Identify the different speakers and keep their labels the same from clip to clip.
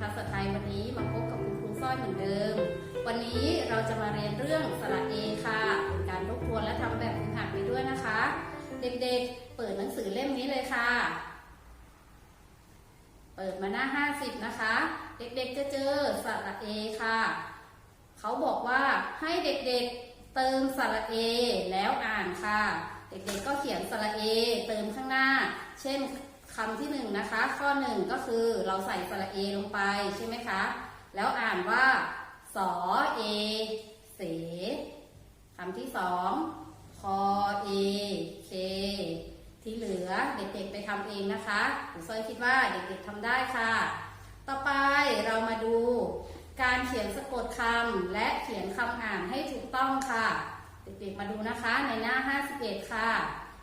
Speaker 1: ภาษาไทยวันนี้มาพบกับคุณครูสร้อยเหมือนเดิม วันนี้เราจะมาเรียนเรื่องสระเอค่ะเป็นการทบทวนและทำแบบฝึกหัดไปด้วยนะคะ เด็กๆ เปิดหนังสือเล่มนี้เลยค่ะ เปิดมาหน้า 50 นะคะ เด็กๆจะเจอสระเอค่ะ เขาบอกว่าให้เด็กๆเติมสระเอแล้วอ่านค่ะ เด็กๆก็เขียนสระเอเติมข้างหน้า เช่น คำที่หนึ่งนะคะ ข้อหนึ่งก็คือเราใส่สระเอลงไปใช่ไหมคะ แล้วอ่านว่าสอเอเสคำที่สองคอเอเคที่เหลือเด็กๆไปทำเองนะคะครูสร้อยคิดว่าเด็กๆทำได้ค่ะ ต่อไปเรามาดูการเขียนสะกดคำและเขียนคำอ่านให้ถูกต้องค่ะ เด็กๆมาดูนะคะในหน้า 51 ค่ะ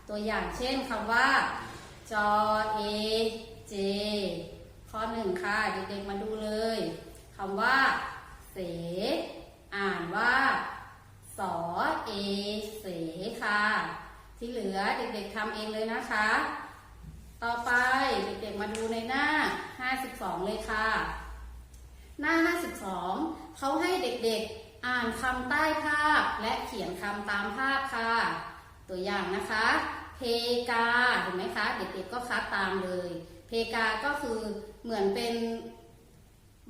Speaker 1: ตัวอย่างเช่นคำว่า จอเอเจข้อหนึ่งค่ะ เด็กๆมาดูเลยคำว่า เส อ่านว่าสอเอเสค่ะ ที่เหลือเด็กๆทำเองเลยนะคะ ต่อไปเด็กๆมาดูในหน้า 52 เลยค่ะ หน้า 52 เขาให้เด็กๆอ่านคำใต้ภาพและเขียนคำตามภาพค่ะ ตัวอย่างนะคะ เพกาเห็นไหมคะ เด็กๆก็คัดตามเลย เพกาก็คือเหมือนเป็น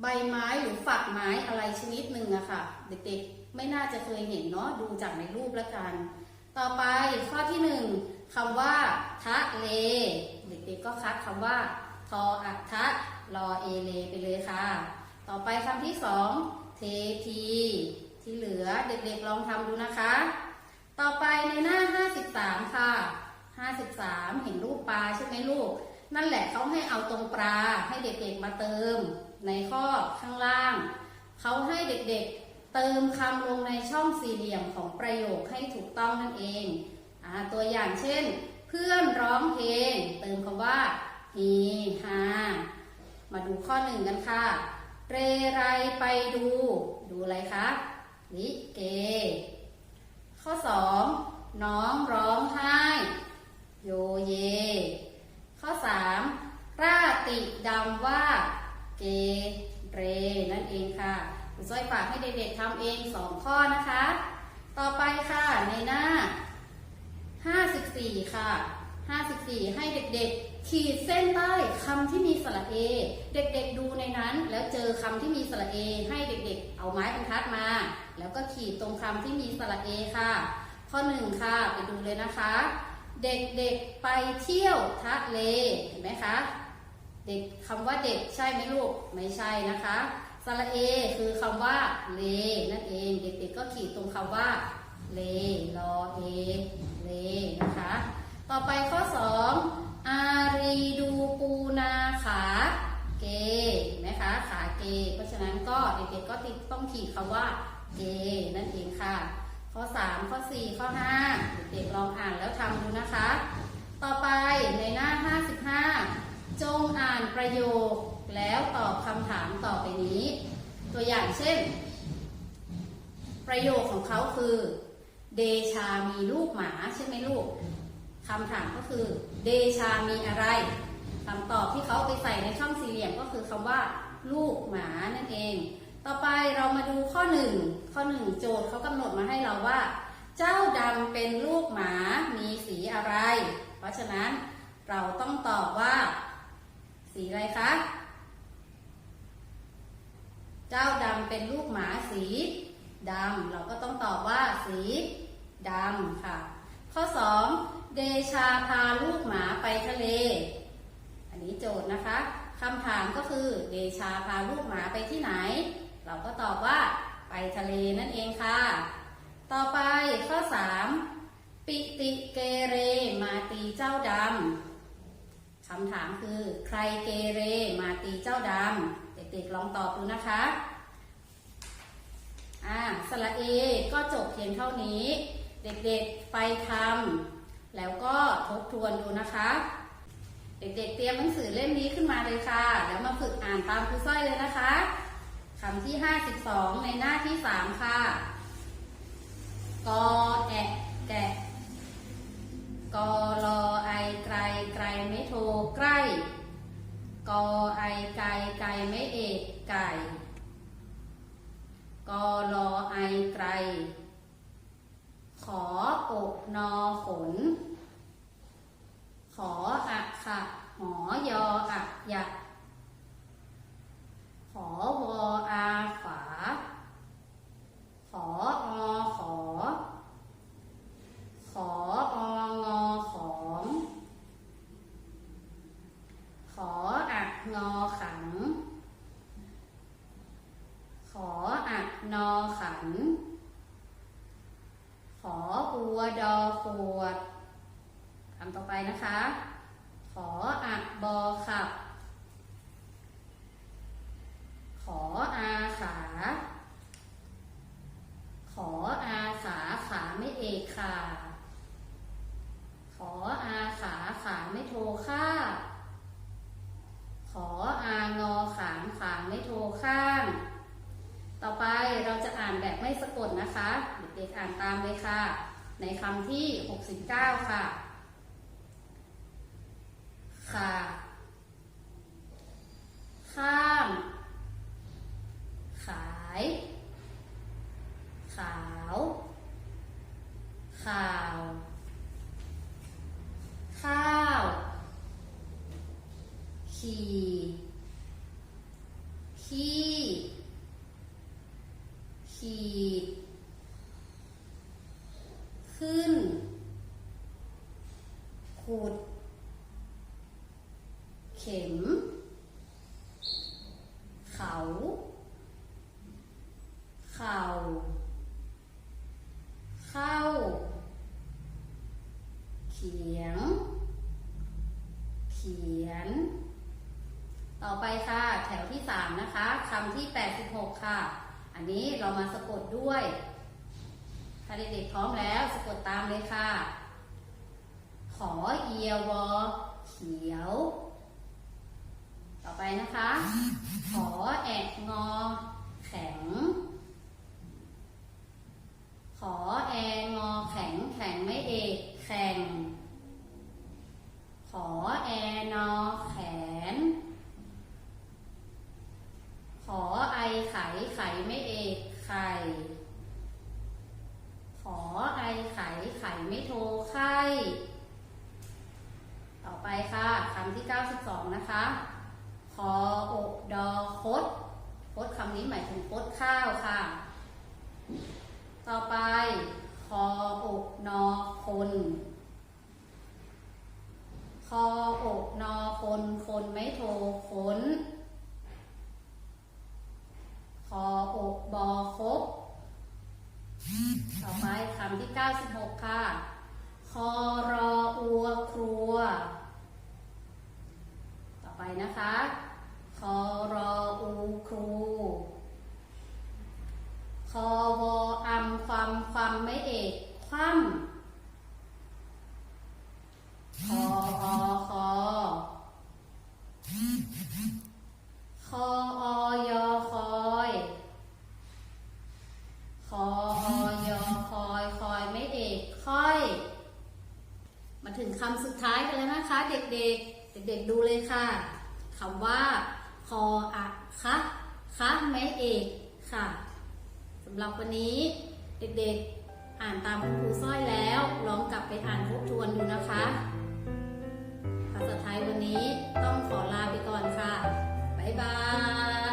Speaker 1: ใบไม้หรือฝักไม้อะไรชนิดหนึ่งอะค่ะ เด็กๆไม่น่าจะเคยเห็นเนาะดูจากในรูปแล้วกัน ต่อไปข้อที่หนึ่งคำว่า ทะเล เด็กๆก็คัดคำว่า ทออัทะรอเอเลไปเลยค่ะ ต่อไปคำที่สองเทพีที่เหลือเด็กๆลองทำดูนะคะ ต่อไปในหน้า 53 ค่ะ 53เห็นรูปปลาใช่ไหมลูก นั่นแหละเขาให้เอาตรงปลาให้เด็กๆมาเติม ในข้อข้างล่าง เขาให้เด็กๆเติมคำลงในช่องสี่เหลี่ยมของประโยคให้ถูกต้องนั่นเองอตัวอย่างเช่น เพื่อนร้องเพลง เติมคำว่าฮีฮามาดูข้อหนึ่งกันค่ะ เรไรไปดู ดูอะไรคะลิเก ข้อสองน้องร้องไห้ โยเย ข้อสามราติดำว่า เกเร นั่นเองค่ะคุณส้อยฝากให้เด็กๆทำเองสองข้อนะคะ ต่อไปค่ะในหน้า 54 ค่ะ 54 ให้เด็กๆ ขีดเส้นใต้คำที่มีสระเอ เด็กๆดูในนั้นแล้วเจอคำที่มีสระเอ ให้เด็กๆ เอาไม้บรรทัดมา แล้วก็ขีดตรงคำที่มีสระเอค่ะ ข้อหนึ่งค่ะ ไปดูเลยนะคะ เด็กๆไปเที่ยวทะเลเห็นไหมคะเด็กคำว่าเด็กใช่ไหมลูกไม่ใช่นะคะสระเอคือคำว่าเลนั่นเองเด็กๆก็ขีดตรงคำว่าเลรอเอเลนะคะต่อไปข้อ 2 อารีดูปูนาขาเกเห็นไหมคะขาเก เพราะฉะนั้นก็เด็กๆก็ติดต้องขีดคำว่าเกนั่นเองค่ะ ข้อ 3 ข้อ 4 ข้อ 5 เด็กลองอ่านแล้วทำดูนะคะ ต่อไปในหน้า 55 จงอ่านประโยคแล้วตอบคำถามต่อไปนี้ ตัวอย่างเช่น ประโยคของเขาคือ เดชามีลูกหมาใช่ไหมลูกคำถามก็คือ เดชามีอะไรคำตอบที่เขาไปใส่ในช่องสี่เหลี่ยมก็คือคำว่า ลูกหมานั่นเอง ต่อไปเรามาดูข้อหนึ่งข้อหนึ่งโจทย์เขากำหนดมาให้เราว่า เจ้าดำเป็นลูกหมามีสีอะไร เพราะฉะนั้นเราต้องตอบว่า สีอะไรคะ เจ้าดำเป็นลูกหมาสีดำเราก็ต้องตอบว่าสีดำค่ะ ข้อ 2 เดชาพาลูกหมาไปทะเล อันนี้โจทย์นะคะคำถามก็คือเดชาพาลูกหมาไปที่ไหน เราก็ตอบว่าไปทะเลนั่นเองค่ะ ต่อไปข้อ 3 ปิติเกเรมาตีเจ้าดำคำถามคือใครเกเรมาตีเจ้าดำเด็กๆลองตอบดูนะคะอ่าสระเอก็จบเพียงเท่านี้ เด็กๆไปทำแล้วก็ทบทวนดูนะคะ เด็กๆเตรียมหนังสือเล่มนี้ขึ้นมาเลยค่ะ แล้วมาฝึกอ่านตามครูสร้อยเลยนะคะ คำที่ 52 ในหน้าที่ 3 ค่ะ กอแอะแกะกอรอไอไกลไกลไม่โทรใกล้ กอไอไกลไกลไม่เอกไกลอไอไกรขออกนอขน ขออะขะหอยออะยะ ขอวออาขวา ขออขอ ขอองอของ ขออะงอขัง ขออะนอขัน ขออัวดอ ขวดคำต่อไปนะคะ ขออะบอขับ ขออาขา ขออาขาขาไม่เอกค่ะขออาขาขาไม่โทค่าขออางอขางขาไม่โทข้าง ต่อไปเราจะอ่านแบบไม่สะกดนะคะ เด็กๆอ่านตามเลยค่ะ ในคำที่ 69 ค่ะ ค่ะ ข้าม ขาย ขาว ข่าว ข้าว ขี่ ขี้ขีด ขึ้น ขุด เข็ม เขา เข่า เข้า เขียง เขียน ต่อไปค่ะ แถวที่ 3 นะคะคำที่ 86 ค่ะ อั นี้เรามาสะกดด้วย ถ้าเด็กๆพร้อมแล้วสะกดตามเลยค่ะ ขอเอียวอเขียว ต่อไปนะคะ ขอแอกงอ แข็ง ขอแองอแข็งแข็งไม่เอกแข่ง ขอแอนอแขน ขอไอไขไขไม่เอกไข่ ขอไอไขไขไม่โทไข้ ต่อไปค่ะคำ ที่ 92 นะคะคออกดอคดคดคำนี้หมายถึงคดข้าวค่ะ ต่อไป คออกนอคน คออกนอคน คนไม่โทคนคออกบอคบต่อไปคำที่ 96 ค่ะ คอรออัวครัว ไปนะคะคอรออูครูคอวออัมความความไม่เอกคว่ำคออคอคออยอคอยคออยอคอยคอยไม่เอกค่อย มาถึงคำสุดท้ายกันแล้วนะคะ เด็กๆ เด็กๆดูเลยค่ะคำว่า คออะคะคะไม้เอกค่ะสำหรับวันนี้เด็กๆอ่านตามคุณครูสร้อยแล้วลองกลับไปอ่านทบทวนดูนะคะ ภาษาไทยวันนี้ต้องขอลาไปก่อนค่ะ บ๊ายบาย